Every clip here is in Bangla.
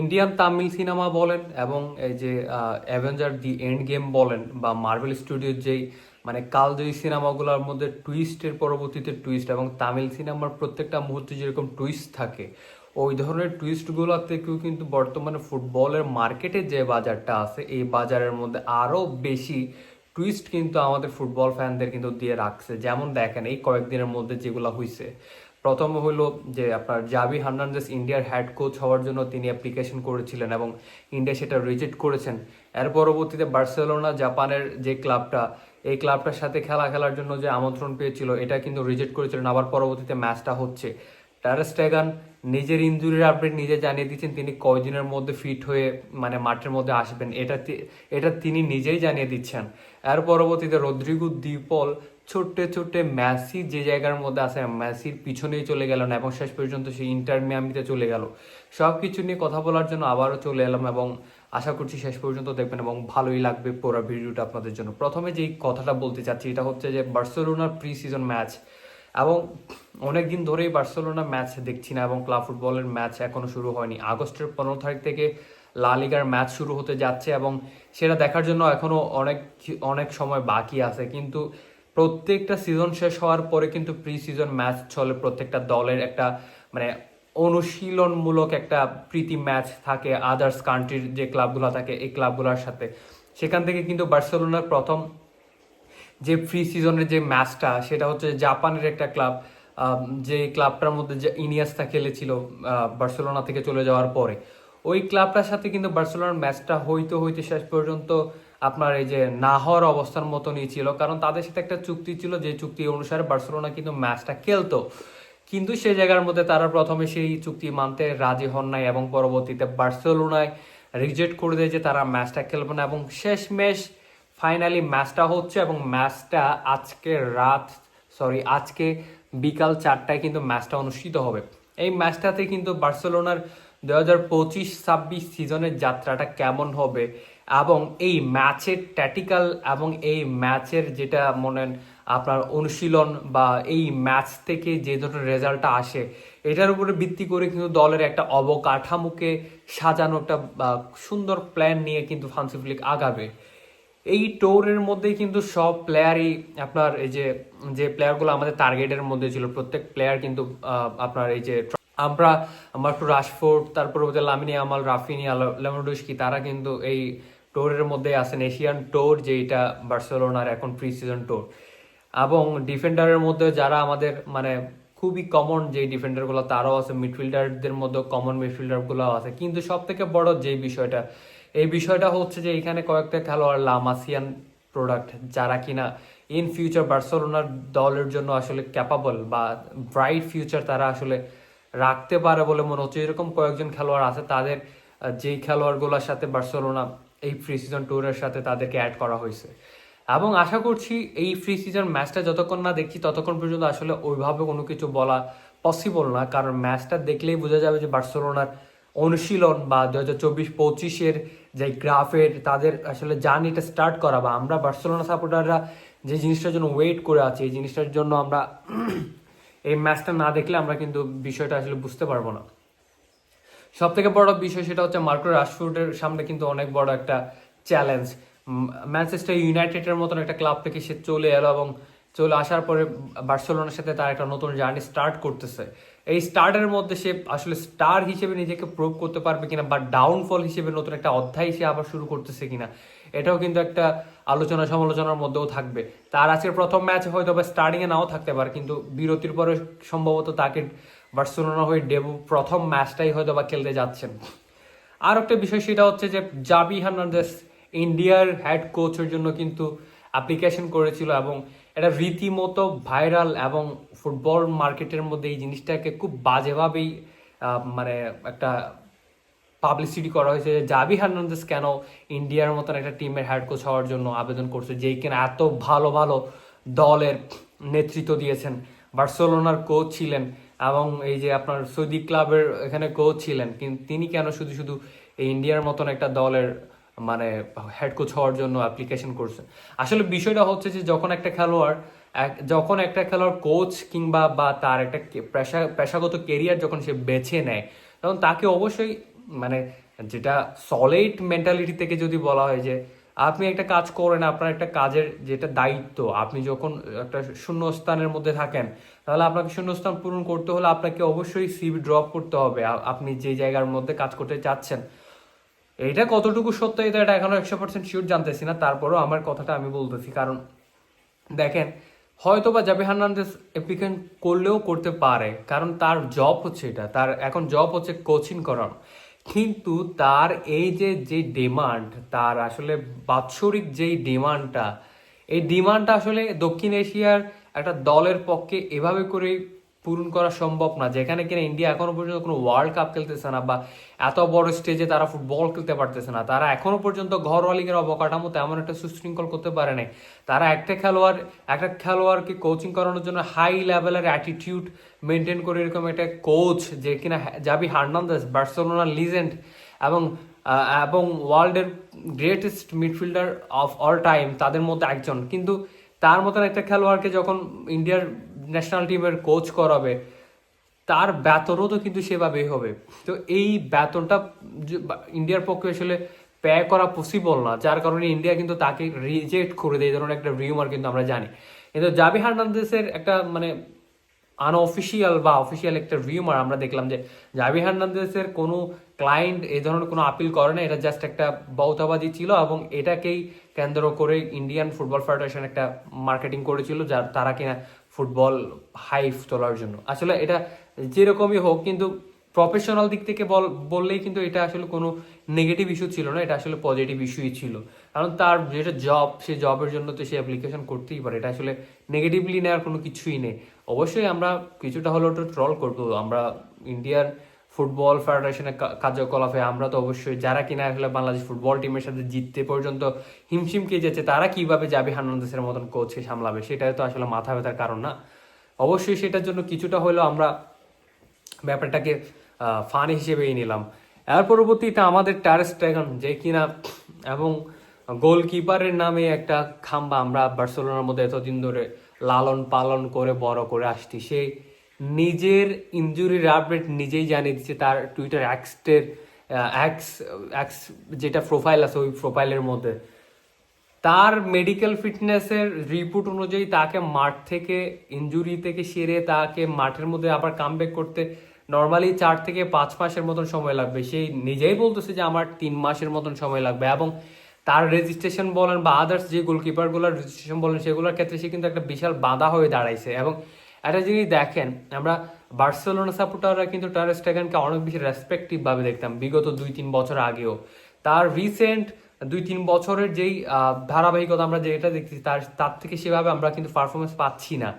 ইন্ডিয়ান তামিল সিনেমা বলেন এবং এই যে অ্যাভেঞ্জার দি এন্ড গেম বলেন বা মার্বেল স্টুডিওর যেই মানে কাল কালজয়ী সিনেমাগুলোর মধ্যে টুইস্টের পরবর্তীতে টুইস্ট এবং তামিল সিনেমার প্রত্যেকটা মুহূর্তে যেরকম টুইস্ট থাকে, ওই ধরনের টুইস্টগুলো থেকেও কিন্তু বর্তমানে ফুটবলের মার্কেটে যে বাজারটা আছে, এই বাজারের মধ্যে আরও বেশি টুইস্ট কিন্তু আমাদের ফুটবল ফ্যানদের কিন্তু দিয়ে রাখছে। যেমন দেখেন, এই কয়েকদিনের মধ্যে যেগুলো হয়েছে প্রথম হলো যে আপনার জাবি হার্নান্দেস ইন্ডিয়ার হেড কোচ হওয়ার জন্য তিনি অ্যাপ্লিকেশন করেছিলেন এবং ইন্ডিয়া সেটা রিজেক্ট করেছেন। এর পরবর্তীতে বার্সেলোনা জাপানের যে ক্লাবটা এই ক্লাবটার সাথে খেলা খেলার জন্য যে আমন্ত্রণ পেয়েছিল, এটা কিন্তু রিজেক্ট করেছিলেন। আবার পরবর্তীতে ম্যাচটা হচ্ছে। টারেস্টেগান নিজের ইঞ্জুরির আপডেট নিজে জানিয়ে দিচ্ছেন, তিনি কয়দিনের মধ্যে ফিট হয়ে মানে মাঠের মধ্যে আসবেন, এটা এটা তিনি নিজেই জানিয়ে দিচ্ছেন। এর পরবর্তীতে রদ্রিগু দ্বীপল ছোট্টে ছোট্টে ম্যাসি যে জায়গার মধ্যে আছে ম্যাসির পিছনেই চলে গেল না, এবং শেষ পর্যন্ত সেই ইন্টার মিয়ামিতে চলে গেল। সব কিছু নিয়ে কথা বলার জন্য আবারও চলে এলাম, এবং আশা করছি শেষ পর্যন্ত দেখবেন, এবং ভালোই লাগবে পুরো ভিডিওটা আপনাদের জন্য। প্রথমে যেই কথাটা বলতে চাচ্ছি, এটা হচ্ছে যে বার্সেলোনার প্রি সিজন ম্যাচ এবং অনেক দিন ধরেই বার্সেলোনা ম্যাচ দেখছি না এবং ক্লাব ফুটবলের ম্যাচ এখনও শুরু হয়নি। আগস্টের পনেরো তারিখ থেকে লা লিগার ম্যাচ শুরু হতে যাচ্ছে এবং সেটা দেখার জন্য এখনও অনেক অনেক সময় বাকি আছে। কিন্তু প্রত্যেকটা সিজন শেষ হওয়ার পরে কিন্তু প্রি সিজন ম্যাচ চলে প্রত্যেকটা দলের একটা মানে অনুশীলনমূলক একটা প্রীতি ম্যাচ থাকে আদার্স কান্ট্রির যে ক্লাবগুলো থাকে এই ক্লাবগুলোর সাথে। সেখান থেকে কিন্তু বার্সেলোনার প্রথম যে প্রি সিজনের যে ম্যাচটা সেটা হচ্ছে জাপানের একটা ক্লাব যে ক্লাবটার মধ্যে যে ইনিয়াস্তা খেলেছিল বার্সেলোনা থেকে চলে যাওয়ার পরে। ওই ক্লাবটার সাথে কিন্তু বার্সেলোনার ম্যাচটা হইতে হইতে শেষ পর্যন্ত আপনার এই যে না হওয়ার অবস্থার মতনই ছিল, কারণ তাদের সাথে একটা চুক্তি ছিল যে চুক্তি অনুসারে বার্সেলোনা কিন্তু ম্যাচটা খেলতো। কিন্তু সেই জায়গার মধ্যে তারা প্রথমে সেই চুক্তি মানতে রাজি হন নাই এবং পরবর্তীতে বার্সেলোনায় রিজেক্ট করে দেয় যে তারা ম্যাচটা খেলবে না এবং শেষ ম্যাচ ফাইনালি ম্যাচটা হচ্ছে এবং ম্যাচটা আজকে রাত সরি আজকে বিকাল চারটায় কিন্তু ম্যাচটা অনুষ্ঠিত হবে। এই ম্যাচটাতে কিন্তু বার্সেলোনার দু হাজার পঁচিশ ছাব্বিশ সিজনের যাত্রাটা কেমন হবে এবং এই ম্যাচের ট্যাটিক্যাল এবং এই ম্যাচের যেটা মনে আপনার অনুশীলন বা এই ম্যাচ থেকে যে ধরনের রেজাল্টটা আসে, এটার উপরে ভিত্তি করে কিন্তু দলের একটা অবকাঠামোকে সাজানো একটা সুন্দর প্ল্যান নিয়ে কিন্তু ফ্রান্সি ফ্লিক আগাবে। এই টোরের মধ্যেই কিন্তু সব প্লেয়ারই আপনার এই যে যে প্লেয়ারগুলো আমাদের টার্গেটের মধ্যে ছিল, প্রত্যেক প্লেয়ার কিন্তু আপনার এই যে আমরা আমার একটু রাশফোর্ড, তারপর হচ্ছে লামিনী আমাল, রাফিনি লেমনডুস্কি তারা কিন্তু এই টোরের মধ্যে আছেন। এশিয়ান টোর যেটা বার্সেলোনার এখন প্রি সিজন টোর এবং ডিফেন্ডারের মধ্যে যারা আমাদের মানে খুবই কমন যে ডিফেন্ডারগুলো তারাও আছে। মিডফিল্ডারদের মধ্যে কমন মিডফিল্ডারগুলো আছে। কিন্তু সব থেকে বড় যে বিষয়টা এই বিষয়টা হচ্ছে যে এখানে কয়েকটা খেলোয়াড় লামাসিয়ান প্রোডাক্ট যারা কিনা ইন ফিউচার বার্সেলোনার দলের জন্য আসলে ক্যাপাবল বা ব্রাইট ফিউচার তারা আসলে রাখতে পারে বলে মনে হচ্ছে। এরকম কয়েকজন খেলোয়াড় আছে, তাদের, যেই খেলোয়াড়গুলোর সাথে বার্সেলোনা এই ফ্রি সিজন ট্যুরের সাথে তাদেরকে অ্যাড করা হয়েছে। এবং আশা করছি এই ফ্রি সিজন ম্যাচটা যতক্ষণ না দেখছি, ততক্ষণ পর্যন্ত আসলে ওইভাবে কোনো কিছু বলা পসিবল না। কারণ ম্যাচটা দেখলেই বোঝা যাবে যে বার্সেলোনার অনুশীলন বা দু হাজার চব্বিশ পঁচিশের যে গ্রাফের তাদের আসলে জার্নিটা স্টার্ট করা বা আমরা বার্সেলোনা সাপোর্টাররা যে জিনিসটার জন্য ওয়েট করে আছি, এই জিনিসটার জন্য আমরা এই ম্যাচটা না দেখলে আমরা কিন্তু বিষয়টা আসলে বুঝতে পারব না। সব থেকে বড় বিষয় সেটা হচ্ছে মার্কো রাশফোর্ডের সামনে কিন্তু অনেক বড় একটা চ্যালেঞ্জ ম্যানচেস্টার ইউনাইটেডের মতন একটা ক্লাব থেকে সে চলে এলো এবং চলে আসার পরে বার্সেলোনার সাথে তার একটা নতুন জার্নি স্টার্ট করতেছে। এই স্টার্টের মধ্যে সে আসলে স্টার হিসেবে নিজেকে প্রুভ করতে পারবে কিনা বা ডাউনফল হিসেবে নতুন একটা অধ্যায় সে আবার শুরু করতেছে কিনা, এটাও কিন্তু একটা আলোচনা সমালোচনার মধ্যেও থাকবে। তার আজকের প্রথম ম্যাচ হয়তো বা স্টার্টিং এ নাও থাকতে পারে, কিন্তু বিরতির পরে সম্ভবত তাকে বার্সেলোনা হয়ে ডেবু প্রথম ম্যাচটাই হয়তো বা খেলতে যাচ্ছেন। আর একটা বিষয় সেটা হচ্ছে যে জাবি হার্নান্দেস ইন্ডিয়ার হেড কোচের জন্য কিন্তু অ্যাপ্লিকেশন করেছিল এবং এটা রীতিমতো ভাইরাল এবং ফুটবল মার্কেটের মধ্যে এই জিনিসটাকে খুব বাজেভাবেই মানে একটা পাবলিসিটি করা হয়েছে যে জাবি হার্নান্দেস কেন ইন্ডিয়ার মতন একটা টিমের হেড কোচ হওয়ার জন্য আবেদন করছে, যেই কিনা এত ভালো ভালো দলের নেতৃত্ব দিয়েছেন। বার্সেলোনার কোচ ছিলেন এবং এই যে আপনার সৌদি ক্লাবের এখানে কোচ ছিলেন কিন্তু তিনি কেন শুধু শুধু এই ইন্ডিয়ার মতন একটা দলের মানে হেড কোচ হওয়ার জন্য অ্যাপ্লিকেশন করছে। আসলে বিষয়টা হচ্ছে যে যখন একটা খেলোয়াড় যখন একটা খেলোয়াড় কোচ কিংবা বা তার একটা পেশা, পেশাগত কেরিয়ার যখন সে বেছে নেয়, তখন তাকে অবশ্যই মানে যেটা সলিড মেন্টালিটি থেকে যদি বলা হয় যে, আপনি একটা কাজ করেন, আপনার একটা কাজের যেটা দায়িত্ব, আপনি যখন একটা শূন্যস্থানের মধ্যে থাকেন, তাহলে আপনাকে শূন্যস্থান পূরণ করতে হলে আপনাকে অবশ্যই সিভি ড্রপ করতে হবে। আপনি যে জায়গার মধ্যে কাজ করতে চাচ্ছেন এটা কতটুকু সত্য, এটা এটা এখনও একশো পার্সেন্ট শিওর জানতেছি না। তারপরেও আমার কথাটা আমি বলতেছি, কারণ দেখেন হয়তো বা জাবি হার্নান্দেস অ্যাপ্লিকেন্ট করলেও করতে পারে, কারণ তার জব হচ্ছে এটা, তার এখন জব হচ্ছে কোচিং করানো। কিন্তু তার এই যে যে ডিমান্ড তার আসলে বাৎসরিক যেই ডিমান্ডটা এই ডিমান্ডটা আসলে দক্ষিণ এশিয়ার একটা দলের পক্ষে এভাবে করে পূরণ করা সম্ভব না। যেখানে কিনা ইন্ডিয়া এখনও পর্যন্ত কোনো ওয়ার্ল্ড কাপ খেলতেছে না বা এত বড় স্টেজে তারা ফুটবল খেলতে পারতেছে না। তারা এখনও পর্যন্ত ঘরোয়া লিগের অবকাঠামো তেমন একটা সুশৃঙ্খল করতে পারে নাই। তারা একটা খেলোয়াড়, একটা খেলোয়াড়কে কোচিং করানোর জন্য হাই লেভেলের অ্যাটিটিউড মেনটেন করে এরকম একটা কোচ যে কিনা জাবি হার্নান্দেস বার্সেলোনার লিজেন্ড এবং এবং ওয়ার্ল্ডের greatest midfielder of all time তাদের মধ্যে একজন। কিন্তু তার মতন একটা খেলোয়াড়কে যখন ইন্ডিয়ার ন্যাশনাল টিমের কোচ করাবে, তার বেতনও তো কিন্তু সেভাবেই হবে। তো এই বেতনটা ইন্ডিয়ার পক্ষে আসলে ব্যয় করা পসিবল না। যার কারণে ইন্ডিয়া কিন্তু তাকে রিজেক্ট করে দেয় ধরনের একটা রিউমার কিন্তু আমরা জানি। কিন্তু জাবি হার্নান্দেসের একটা মানে আনঅফিসিয়াল বা অফিসিয়াল একটা রিউমার আমরা দেখলাম যে জাবি হার্নান্দেসের কোনো ক্লায়েন্ট এই ধরনের কোনো আপিল করে না, এটা জাস্ট একটা বৌতাবাদী ছিল এবং এটাকেই কেন্দ্র করে ইন্ডিয়ান ফুটবল ফেডারেশন একটা মার্কেটিং করেছিল, যার, তারা কিনা ফুটবল হাইফ তোলার জন্য। আসলে এটা যেরকমই হোক, কিন্তু প্রফেশনাল দিক থেকে বল, বললেই কিন্তু এটা আসলে কোনো নেগেটিভ ইস্যু ছিল না, এটা আসলে পজিটিভ ইস্যুই ছিল। কারণ তার যেটা জব সে জবের জন্য তো সে অ্যাপ্লিকেশন করতেই পারে, এটা আসলে নেগেটিভলি নেওয়ার কোনো কিছুই নেই। অবশ্যই আমরা কিছুটা হলেও ট্রল করব, আমরা ইন্ডিয়ার ফুটবল ফেডারেশনের কার্যকলাপে আমরা তো অবশ্যই যারা কিনা আসলে বাংলাদেশ ফুটবল টিমের সাথে জিততে পর্যন্ত হিমশিম কে যাচ্ছে, তারা কীভাবে যাবে হার্নান্দেসের মতন কোচকে সামলাবে? সেটাই তো আসলে মাথা ব্যথার কারণ না। অবশ্যই সেটার জন্য কিছুটা হলেও আমরা ব্যাপারটাকে ফান হিসেবেই নিলাম। এর পরবর্তীতে আমাদের টারেস ট্যাগন যে কিনা এবং গোলকিপারের নামে একটা খাম্বা আমরা বার্সেলোনার মধ্যে এতদিন ধরে লালন পালন করে, বড় করে আসছি সে নিজের ইঞ্জুরির আপডেট নিজেই জানিয়ে দিচ্ছে তার টুইটার অ্যাক্সটের অ্যাক্স অ্যাক্স যেটা প্রোফাইল আছে ওই প্রোফাইলের মধ্যে। তার মেডিকেল ফিটনেসের রিপোর্ট অনুযায়ী তাকে মাঠ থেকে ইনজুরি থেকে সেরে তাকে মাঠের মধ্যে আবার কামব্যাক করতে নর্মালি চার থেকে পাঁচ মাসের মতন সময় লাগবে। সেই নিজেই বলতেছে যে আমার তিন মাসের মতন সময় লাগবে এবং তার রেজিস্ট্রেশন বলেন বা আদার্স যে গোলকিপারগুলোর রেজিস্ট্রেশন বলেন সেগুলোর ক্ষেত্রে সে কিন্তু একটা বিশাল বাধা হয়ে দাঁড়াইছে এবং একটা জিনিস দেখেন, আমরা বার্সেলোনা সাপোর্টাররা কিন্তু টার স্টেগানকে অনেক বেশি রেসপেক্টিভ ভাবে দেখতাম, বিগত দুই তিন বছর আগেও। তার রিসেন্ট দুই তিন বছরের যেই ধারাবাহিকতা আমরা যেটা দেখছি তার তার থেকে সেভাবে আমরা কিন্তু পারফরমেন্স পাচ্ছি না।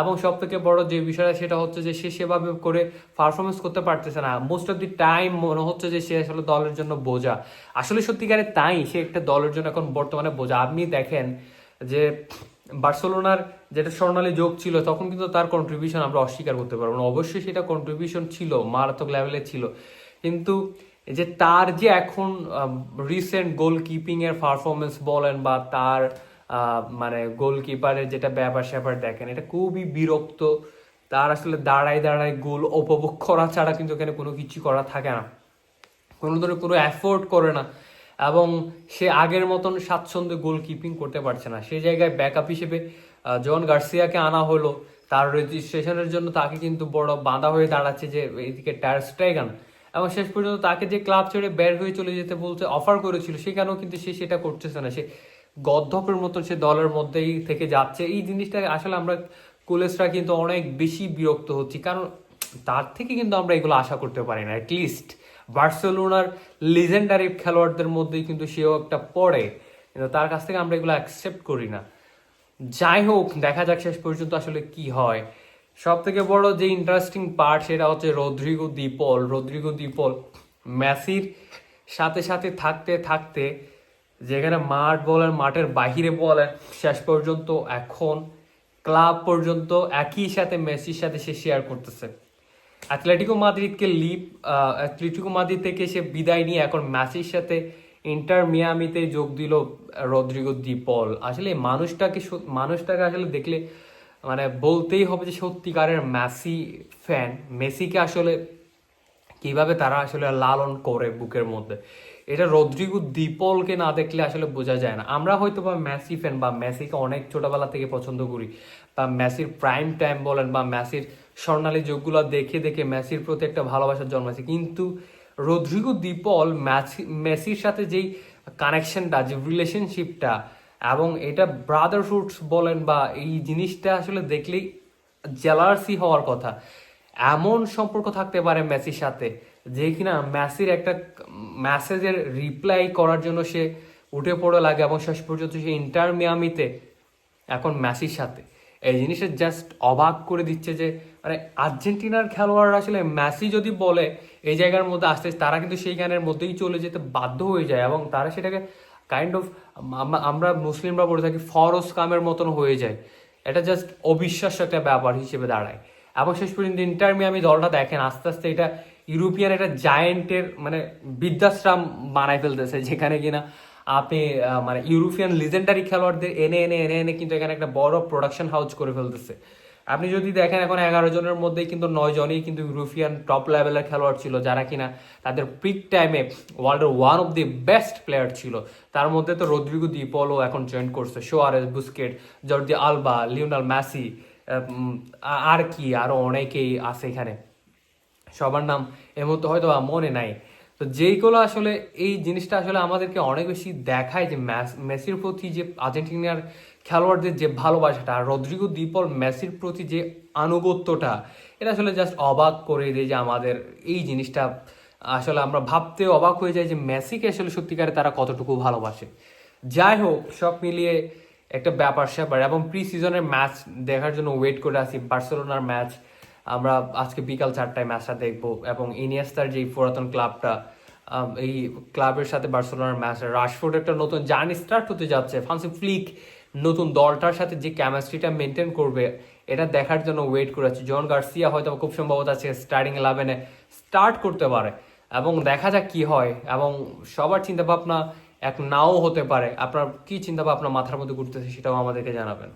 এবং সব থেকে বড় যে বিষয়টা, সেটা হচ্ছে যে সে সেভাবে করে পারফরমেন্স করতে পারতেছে না। মোস্ট অফ দি টাইম মনে হচ্ছে যে সে আসলে দলের জন্য বোঝা। আসলে সত্যিকারে তাই, সে একটা দলের জন্য এখন বর্তমানে বোঝা। আপনি দেখেন যে বার্সেলোনার যেটা স্বর্ণালী যোগ ছিল, তখন কিন্তু তার কন্ট্রিবিউশন আমরা অস্বীকার করতে পারব না। অবশ্যই সেটা কন্ট্রিবিউশন ছিল, মারাত্মক লেভেলে ছিল। কিন্তু যে তার যে এখন রিসেন্ট গোল কিপিং এর পারফরমেন্স বলেন বা তার মানে গোলকিপারের যেটা ব্যাপার স্যাপার দেখেন, এটা খুবই বিরক্ত। তার আসলে দাঁড়ায় দাঁড়ায় গোল উপভোগ করা ছাড়া কিন্তু এখানে কোনো কিছু করা থাকে না। কোনো ধরনের কোনো অ্যাফোর্ড করে না। এবং সে আগের মতন স্বাচ্ছন্দ্যে গোল কিপিং করতে পারছে না। সেই জায়গায় ব্যাকআপ হিসেবে জন গার্সিয়াকে আনা হলো। তার রেজিস্ট্রেশনের জন্য তাকে কিন্তু বড় বাঁধা হয়ে দাঁড়াচ্ছে যে, এইদিকে টায়ার স্ট্রাইগান এবং শেষ পর্যন্ত তাকে যে ক্লাব ছেড়ে বের হয়ে চলে যেতে বলতে অফার করেছিল সেখানেও কিন্তু সে সেটা করতেছে না। সে গদ্ধপের মতন সে দলের মধ্যেই থেকে যাচ্ছে। এই জিনিসটা আসলে আমরা কুলেসরা কিন্তু অনেক বেশি বিরক্ত হচ্ছি। কারণ তার থেকে কিন্তু আমরা এগুলো আশা করতে পারি না অ্যাটলিস্ট বার্সেলোনার লিজেন্ডারি খেলোয়াড়দের মধ্যেই কিন্তু সেও একটা পড়ে। কিন্তু তার কাছ থেকে আমরা এগুলো অ্যাকসেপ্ট করি না। যাই হোক, দেখা যাক শেষ পর্যন্ত আসলে কি হয়। সব থেকে বড় যে ইন্টারেস্টিং পার্ট সেটা হচ্ছে রদ্রিগো দ্বীপল রদ্রিগো দ্বীপল মেসির সাথে সাথে থাকতে থাকতে যেখানে মাঠ বলেন, মাঠের বাহিরে বলেন, শেষ পর্যন্ত এখন, ক্লাব পর্যন্ত একই সাথে, মেসির সাথে সে শেয়ার করতেছে। অ্যাথলেটিকো মাদ্রিদকে লিপ অ্যাথলেটিকো মাদ্রিদ থেকে সে বিদায় নিয়ে এখন ম্যাসির সাথে ইন্টার মিয়ামিতে যোগ দিল রদ্রিগো দিপল আসলে মানুষটাকে মানুষটাকে আসলে দেখলে মানে বলতেই হবে যে সত্যিকারের মেসি ফ্যান মেসিকে আসলে কীভাবে তারা আসলে লালন করে বুকের মধ্যে। এটা রদ্রিগো দীপলকে না দেখলে আসলে বোঝা যায় না। আমরা হয়তো বা মেসি ফ্যান বা মেসিকে অনেক ছোটবেলা থেকে পছন্দ করি, বা মেসির প্রাইম টাইম বলেন বা ম্যাসির স্বর্ণালী যুগগুলো দেখে দেখে মেসির প্রতি একটা ভালোবাসা জন্মাছে। কিন্তু রদ্রিগো দীপল ম্যাসি মেসির সাথে যেই কানেকশনটা যে রিলেশনশিপটা এবং এটা ব্রাদারহুড বলেন বা এই জিনিসটা আসলে দেখলেই জেলার্সি হওয়ার কথা। এমন সম্পর্ক থাকতে পারে মেসির সাথে যে কিনা ম্যাসির একটা ম্যাসেজের রিপ্লাই করার জন্য সে উঠে পড়ে লাগে এবং শেষ পর্যন্ত সে ইন্টার মিয়ামিতে এখন ম্যাসির সাথে। এই জিনিসটা জাস্ট অবাক করে দিচ্ছে যে মানে আর্জেন্টিনার খেলোয়াড়রা আসলে ম্যাসি যদি বলে এই জায়গার মধ্যে আসতে, তারা কিন্তু সেই গানের মধ্যেই চলে যেতে বাধ্য হয়ে যায় এবং তারা সেটাকে কাইন্ড অফ আমরা মুসলিমরা বলে থাকি ফরস কামের মতন হয়ে যায়। এটা জাস্ট অবিশ্বাস্য একটা ব্যাপার হিসেবে দাঁড়ায়। এবং শেষ পর্যন্ত ইন্টার মিয়ামি দলটা দেখেন, আস্তে আস্তে এটা ইউরোপিয়ান একটা জায়েন্টের মানে বৃদ্ধাশ্রম বানায় ফেলতেছে, যেখানে কিনা আপনি মানে ইউরোপিয়ান লিজেন্ডারি খেলোয়াড়দের এনে এনে এনে এনে কিন্তু এখানে একটা বড় প্রোডাকশন হাউস করে ফেলতেছে। আপনি যদি দেখেন এখন এগারো জনের মধ্যেই কিন্তু নয় জনই কিন্তু ইউরোপিয়ান টপ লেভেলের খেলোয়াড় ছিল, যারা কিনা তাদের পিক টাইমে ওয়ার্ল্ডের one of the best player ছিল। তার মধ্যে তো রদ্রিগো দিপলও এখন জয়েন করছে Suarez Busquets, Jordi Alba, Lionel Messi আর কি, আরও অনেকেই আছে এখানে। সবার নাম এর মধ্যে হয়তো মনে নাই। তো যেইগুলো আসলে এই জিনিসটা আসলে আমাদেরকে অনেক বেশি দেখায় যে মেসির প্রতি যে আর্জেন্টিনার খেলোয়াড়দের যে ভালোবাসাটা আর রদ্রিগো দীপল মেসির প্রতি যে আনুগত্যটা, এটা আসলে জাস্ট অবাক করে দেয় যে আমাদের এই জিনিসটা আসলে আমরা ভাবতে অবাক হয়ে যাই যে মেসিকে আসলে সত্যিকারে তারা কতটুকু ভালোবাসে। যাই হোক, সব মিলিয়ে একটা ব্যাপার স্যাপার এবং প্রি সিজনের ম্যাচ দেখার জন্য ওয়েট করে আসি বার্সেলোনার ম্যাচ আমরা আজকে বিকাল চারটায় ম্যাচটা দেখব এবং ইনিয়েস্তার যে পুরাতন ক্লাবটা এই ক্লাবের সাথে বার্সেলোনার ম্যাচ রাশফোর্ড একটা নতুন জার্নি স্টার্ট হতে যাচ্ছে। ফ্রান্সি ফ্লিক নতুন দলটার সাথে যে কেমিস্ট্রিটা মেনটেন করবে, এটা দেখার জন্য ওয়েট করে আছি জন গার্সিয়া হয়তো খুব সম্ভবত আছে স্টার্টিং ইলেভেনে স্টার্ট করতে পারে এবং দেখা যাক কি হয় এবং সবার চিন্তা ভাবনা এক নাও হতে পারে। আপনার কি চিন্তা ভাবনা মাথার মধ্যে ঘুরতেছে সেটাও আমাদেরকে জানাবেন।